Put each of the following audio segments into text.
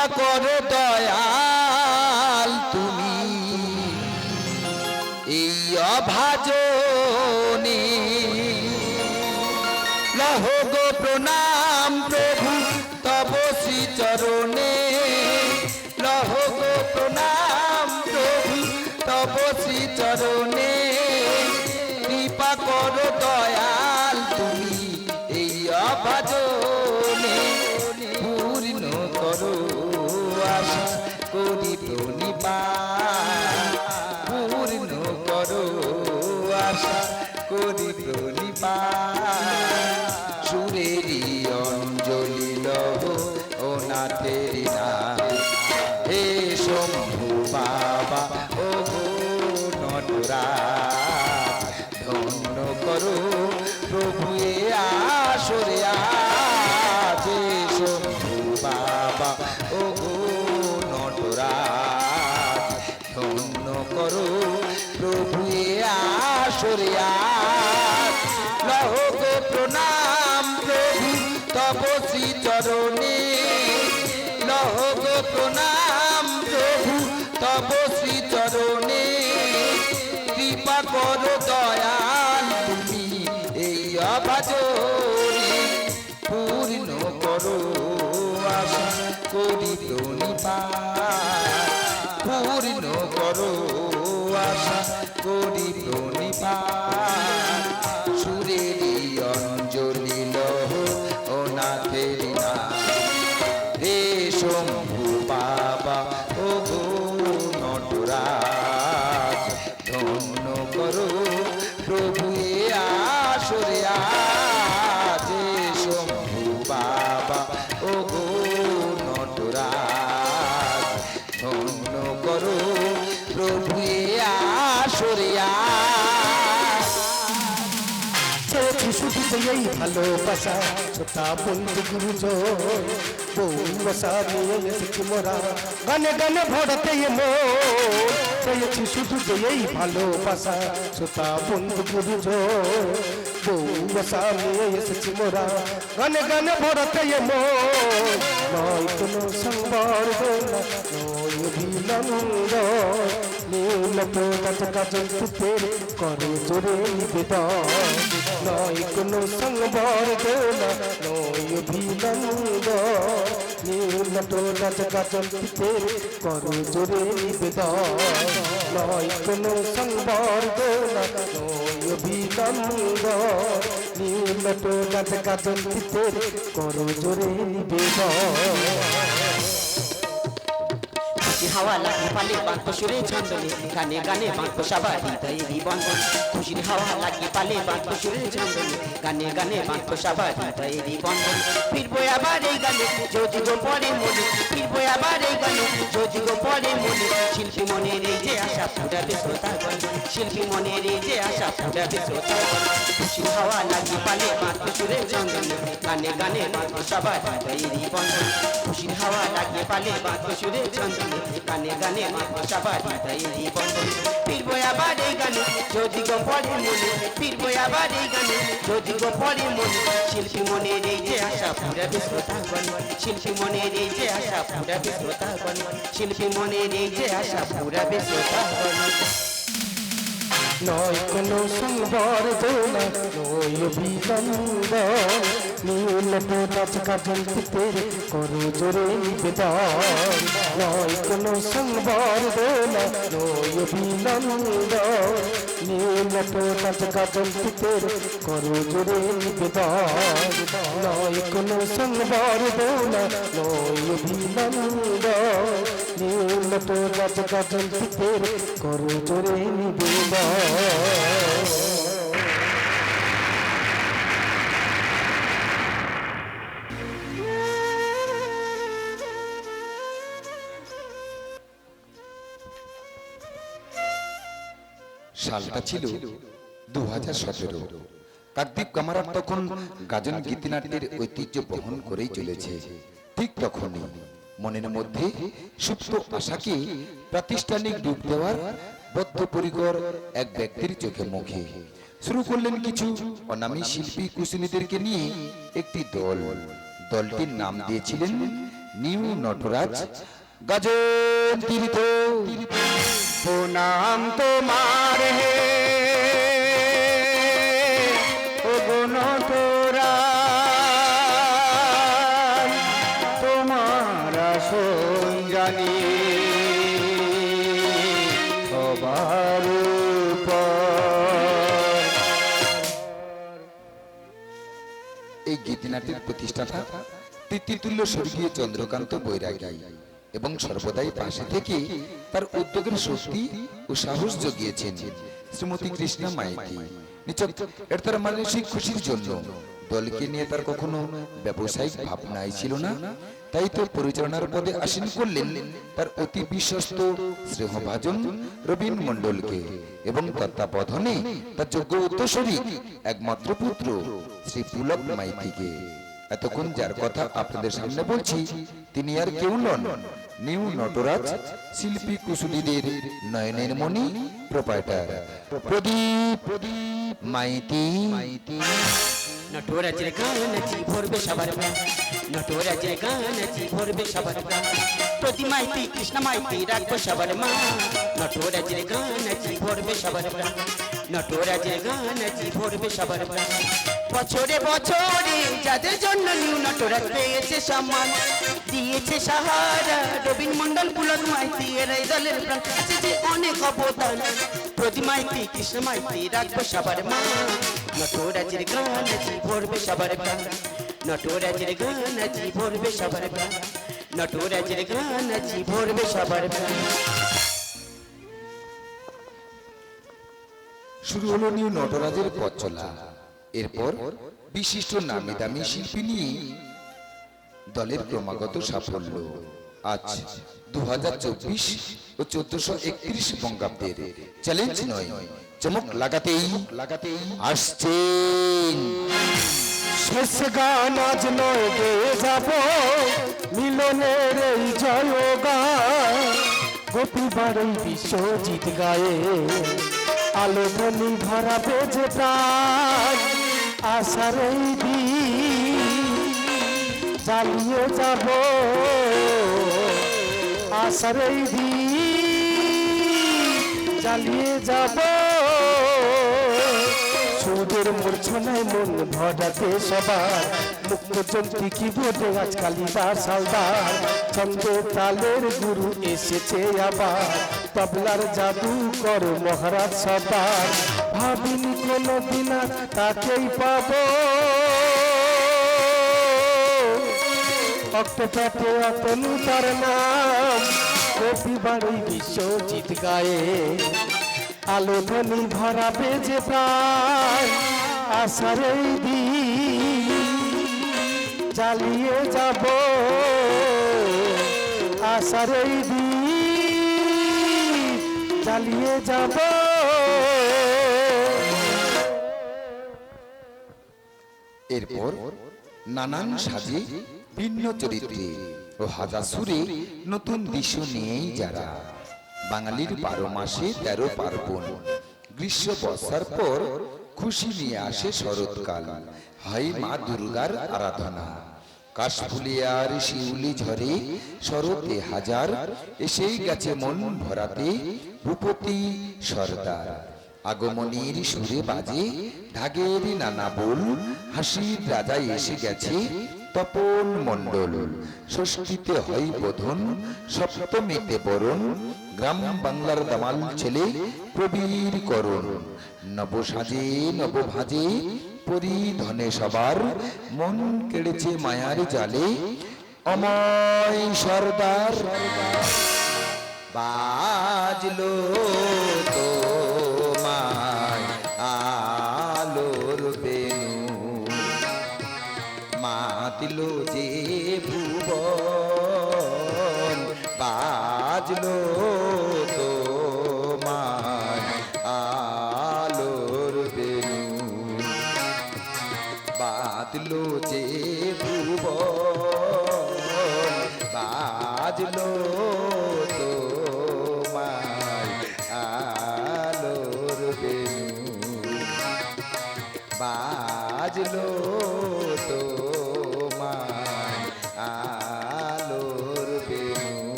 কৃপা করো দয়াল তুমি। এই অভাজনে লহ প্রণাম প্রভু তপসী চরণে আশা করি প্রণিপাত আসরে আজ লহ গো প্রণাম প্রভু শ্রী চরণে লহ গো প্রণাম প্রভু শ্রী চরণে কৃপা করো দয়াল তুমি এই অভাজনে। পূর্ণ করো আশা করি আজ হে শম্ভু বাবা ও গো নটরাজ, ধন্য করো প্রভু এ আসরে আজ চেয়েছি শুধু যে এই ভালোবাসা, ছোটা বন্ধু গুরুজ বউ বসা নিয়ে মোরা। গানে গানে ভরাতে এ চেয়েছি শুধু যে এই ভালোবাসা। ছোটা বন্ধু গুরুজ বউ বসা নিয়ে এসেছি মোরা। গানে গানে ভরাতে এ মন নয় কোনো সংবর্ধ নয় অভিনন্দ নীল প্রকাশ কাজল তুপের করে জোরে নিবেদন। নয় কোনো সংবর্ধ নয় অভিনন্দ নীল প্রকাশ কাজল তুপের করে জোরে নিবেদন নয় কোনো সংবর্ধ নয় অভিনন্দ নীল প্রকাশ কাজল তুপের করে জোরে নিবেদন। খুশি হাওয়া পালে বাঁধ সুরে ছন্দনে গানে গানে বাঁধ সবার হৃদয়ে বন্ধন খুশির হাওয়া লাগে পালে বাঁধ সুরে ছন্দনে গানে গানে বাঁধ সবার হৃদয়ে বন্ধন ফিরবো আবার এই গানে যদি গো পরে মনে ফিরবো আবার এই গানে যদি গো পরে মনে শিল্পী মনের এই যে আশা ফুটাবে শ্রোতাগণ শিল্পী মনের এই যে আশা ফুটাবে শ্রোতাগণ খুশির হাওয়া লাগে পালে বাঁধ সুরে ছন্দনে গানে গানে বাঁধ সবার হৃদয়ে বন্ধন খুশির হাওয়া লাগে পালে বাঁধ সুরে ছন্দনে গানে গানে মাথা সবার হৃদয়ে বন্ধন ফিরবো আবার এই গানে যদি গো পরে মনে ফিরবো আবার এই গানে যদি গো পরে মনে শিল্পী মনের এই যে আশা পুরাবে শ্রোতাগণ শিল্পী মনের এই যে আশা পুরাবে শ্রোতাগণ শিল্পী মনের এই যে আশা পুরাবে শ্রোতাগণ নয় কোনো সংবর্ধ নয় অভিনন্দ নীল প্রকাশ কাজল তুপের করো জোরে নিবেদন নয় কোনো সংবর্ধ নয় অভিনন্দ নীল প্রকাশ কাজল তুপের করো জোরে নিবেদন নয় কোনো সংবর্ধ নয় অভিনন্দ নীল প্রকাশ কাজল তুপের করো জোরে নিবেদন সালটা ছিল দু হাজার সতেরো। কাকদ্বীপ কামারার তখন গাজন গীতিনাট্যের ঐতিহ্য বহন করেই চলেছে। ঠিক তখনই মনের মধ্যে সুপ্ত আশাকে প্রাতিষ্ঠানিক রূপ দেওয়ার বদ্ধপরিকর এক ব্যক্তির চোখে মুখে। শুরু করলেন কিছু অনামী শিল্পী কুশলীদেরকে নিয়ে একটি দল। দলটির নাম দিয়েছিলেন নিউ নটরাজ। গাজন তীর্থ প্রণাম তোমার হে। ও গুণ তোরা তোমার আসন জানি। সবার এই গীতিনাটির প্রতিষ্ঠাতা পিতৃতুল্য স্বর্গীয় চন্দ্রকান্ত বৈরাগী এবং সর্বদাই পাশে থেকে তার উদ্যোগের শক্তি ও সাহস জগিয়েছেন শ্রীমতী কৃষ্ণা মাইতি। নিচক তার মানসিক খুশির জন্য দলকে নিয়ে তার কখনো ব্যবসায়িক ভাবনাই ছিল না। তাই তো পরিচালনার পদে আসীন করলেন তার অতি বিশ্বস্ত স্নেহভাজন রবীন এবং তত্ত্বাবধানে তার যোগ্য উত্তরসূরি একমাত্র পুত্র শ্রী পুলক মাইতিকে। এতক্ষণ যার কথা আপনাদের সামনে বলছি, তিনি আর কেউ নন নিউ নটরাজ শিল্পী কুশুলীদের নয়নের মণি প্রোপাইটার প্রদীপ প্রদীপ, মাইতি। মাইতি নটরাজের গান জি ভরবে সবার প্রাণ। নটরাজের গান জি ভরবে সবার প্রাণ। প্রতি মাইতি, কৃষ্ণ, মাইতি রাখব সবার মা। নটরাজের গান জি ভরবে সবার প্রাণ। নটরাজের গান জি ভরবে সবার প্রাণ। বছরে বছরে যাদের জন্য নিউ নটরাজ পেয়েছে সম্মান, দিয়েছে সাহারা। রবীন মন্ডল পুলক মাইতি, এরাই দলের প্রাণ। আছে যে অনেক অবদান প্রতি মাইতি, কৃষ্ণ মাইতি, রাখব সবার মা নটরাজের গান জি ভরবে সবার প্রাণ। নটরাজের গান জি ভরবে সবার প্রাণ। নটরাজের গান জি ভরবে সবার প্রাণ। শুরু হলো নিউ নটরাজের পথ চলা। এরপর বিশিষ্ট নামি দামি শিল্পী নিয়ে দলের ক্রমাগত সাফল্য। আজ দু হাজার চব্বিশ ও চোদ্দশো একত্রিশ বঙ্গাব্দের চ্যালেঞ্জ নয়, চমক লাগাতেই লাগাতেই আসছেন শেষ গান আজ নয় গেয়ে যাব, মিলনের এই বিশ্বজিৎ গায়ে আলো ধনি ভরা বেজে প্রাণ। আশার এই চালিয়ে যাব। আশার এই চালিয়ে যাব। সুদের মূর্ছনায় মন ভরাতে সবার মুক্ত জন্তি কি বোধে আজ কালিদার সালদার? ছন্দ তালের গুরু এসেছে আবার, তবলার জাদু কর মহারাজ সবার। ভাবিনি কোনো তাকেই পাবো অক্টোপাতে অতনু তার নাম কপি বাড়ি বিশ্বজিৎ গায়ে। আলো ধ্বনি ভরা বেজে প্রায় আশার এই দিন চালিয়ে যাব। আশার দি চালিয়ে যাব। এরপর নানান সাজে ভিন্ন চরিত্রে ও হাজার সুরে নতুন দৃশ্য নিয়েই যারা। বাঙালির বারো মাসে তেরো পার্বণ, গ্রীষ্ম বর্ষার পর খুশি নিয়ে আসে শরৎকাল। হয় মা দুর্গার আরাধনা। কাশফুলিয়ার শিউলি ঝরে শরতে হাজার, এসেই গেছে মন ভরাতে ভূপতি সর্দার। আগমনীর সুরে বাজে ঢাগের নানা বল, হাসির রাজা এসে গেছে তপন মণ্ডল। ষষ্ঠীতে হয় বোধন, সপ্তমীতে বরণ, গ্রাম বাংলার দামাল ছেলে প্রবীর করণ। নব সাজে নব ভাজে পরিধনে সবার, মন কেড়েছে মায়ার জালে, অময় সর্দার। বাজলো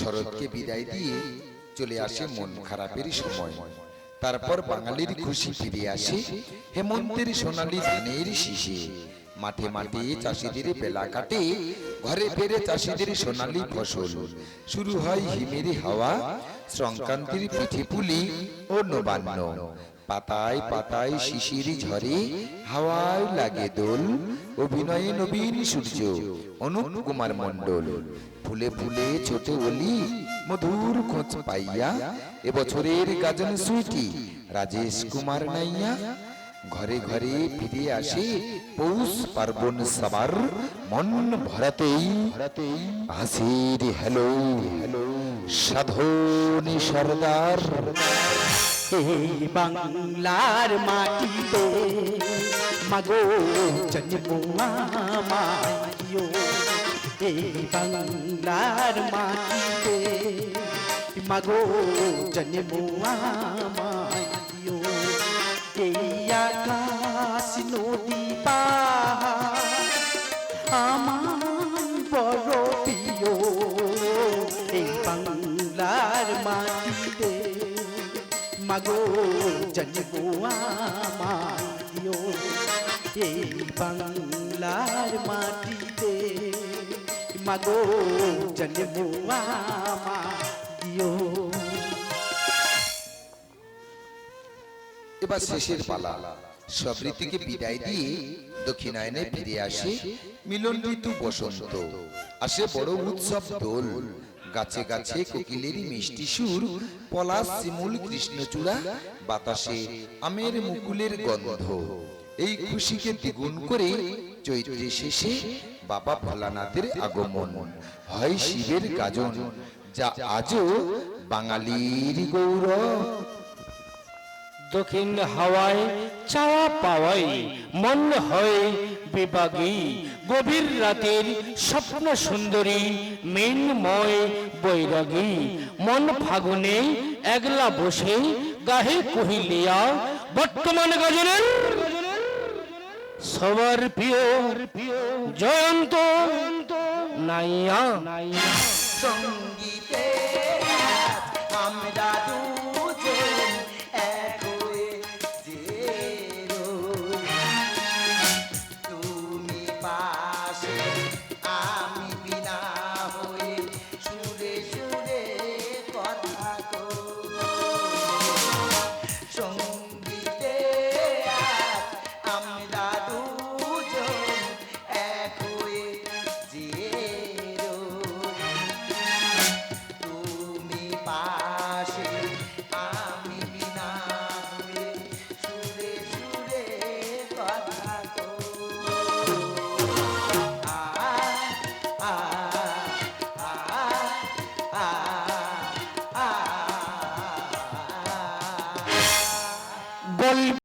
শরৎকে বিদায় দিয়ে চলে আসে মন খারাপের সময়। তারপর বাঙালির খুশি ফিরে আসে হেমন্তের সোনালী ধানের শীষে। মাঠে মাঠে চাষিদের বেলা কাটে ঘরে ফেরে চাষিদের সোনালী ফসল। শুরু হয় হিমের হাওয়া সংক্রান্তির পিঠে পুলি ও নবান্ন। পাতায় পাতায় শিশির ঝরে হাওয়ায় লাগে দোল অভিনয়ে নবীন সূর্য অনুপ কুমার মণ্ডল। ফুলে ফুলে ছোটে ওলি মধুর খোঁজ পাইয়া এবছরের গাজন সুইটি রাজেশ কুমার নাইয়া। ঘরে ঘরে ফিরে আসে পৌষ পার্বণ সবার। মন ভরাতেই ভরাতেই হাসির হ্যালো হ্যালো সাধনী সর্দার। এই বাংলার মাটিতে মাগো জন্মুয়া মাইও এই বাংলার মাটিতে মাগো জন্মুয়া মাগো জন্মো এই বাংলার মাটিতে মাগো জন্মো এবার শেষের পালা। সব ঋতুকে বিদায় দিয়ে দক্ষিণায়নে ফিরে আসে মিলন ঋতু বসন্ত। আসে বড় উৎসব দোল। গাছে গাছে কোকিলেরই মিষ্টি সুর পলাশ শিমুল কৃষ্ণচূড়া বাতাসে আমের মুকুলের গন্ধ। এই খুশিকে দ্বিগুণ করে চৈত্রের শেষে বাবা ভোলানাথের আগমন। হয় শিবের গাজন যা আজও বাঙালির গৌরব। দক্ষিণ হাওয়ায় চাওয়া পাওয়াই, মন হয় বিভাগী। গভীর রাতের স্বপ্ন সুন্দরী, মেনময় বৈরাগী। মন ফাগুনে একলা বসে গাহে কহিলিয়া, বর্তমান গজনের সবার প্রিয় জয়ন্ত নাইয়া। সঙ্গীতে